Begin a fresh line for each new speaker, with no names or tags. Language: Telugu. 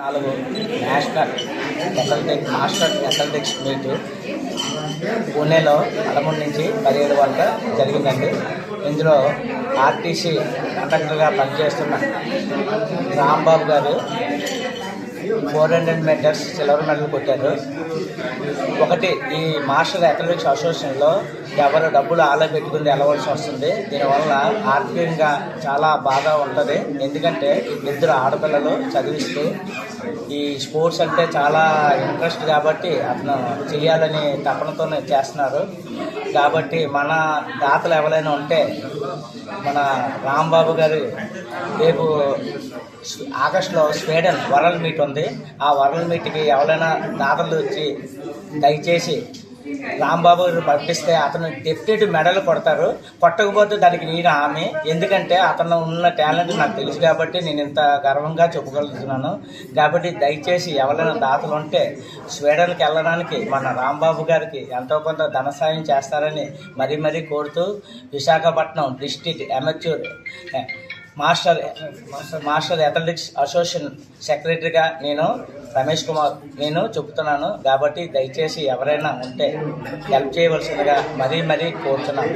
నాలుగు national athletic master athletics meet పూణేలో పదమూడు నుంచి పదిహేడు వరకు జరిగిందండి. ఇందులో ఆర్టీసీ కండక్టర్గా పనిచేస్తున్న Rambabu garu four hundred meters silver medal కొట్టారు. ఒకటి ఈ మాస్టర్ అథ్లెటిక్స్ అసోసియేషన్లో ఎవరు డబ్బులు ఆలో పెట్టుకుని వెళ్ళవలసి వస్తుంది. దీనివల్ల ఆర్థికంగా చాలా బాగా ఉంటుంది. ఎందుకంటే ఇద్దరు ఆడపిల్లలు చదివిస్తూ ఈ స్పోర్ట్స్ అంటే చాలా ఇంట్రెస్ట్ కాబట్టి అతను చేయాలని తపనతోనే చేస్తున్నారు. కాబట్టి మన దాతలు ఎవరైనా ఉంటే మన రాంబాబు గారు రేపు ఆగస్టులో స్వీడన్ వరల్డ్ మీట్ ఉంది. ఆ వరల్డ్ మీట్కి ఎవరైనా దాతలు వచ్చి దయచేసి రాంబాబు పంపిస్తే అతను డెఫినెట్ మెడల్ కొడతారు. కొట్టకపోతే దానికి నేను ఆమె ఎందుకంటే అతను ఉన్న టాలెంట్ నాకు తెలుసు కాబట్టి నేను ఇంత గర్వంగా చెప్పుకోగలుగుతున్నాను కాబట్టి దయచేసి ఎవరైనా దాతలు ఉంటే స్వీడన్కి వెళ్ళడానికి మన రాంబాబు గారికి ఎంతో కొంత ధన సాయం చేస్తారని మరీ మరీ కోరుతూ Visakhapatnam district amateur master master athletics association సెక్రటరీగా నేను రమేష్ కుమార్ నేను చెబుతున్నాను కాబట్టి దయచేసి ఎవరైనా ఉంటే హెల్ప్ చేయవలసిందిగా మరీ మరీ కోరుతున్నాను.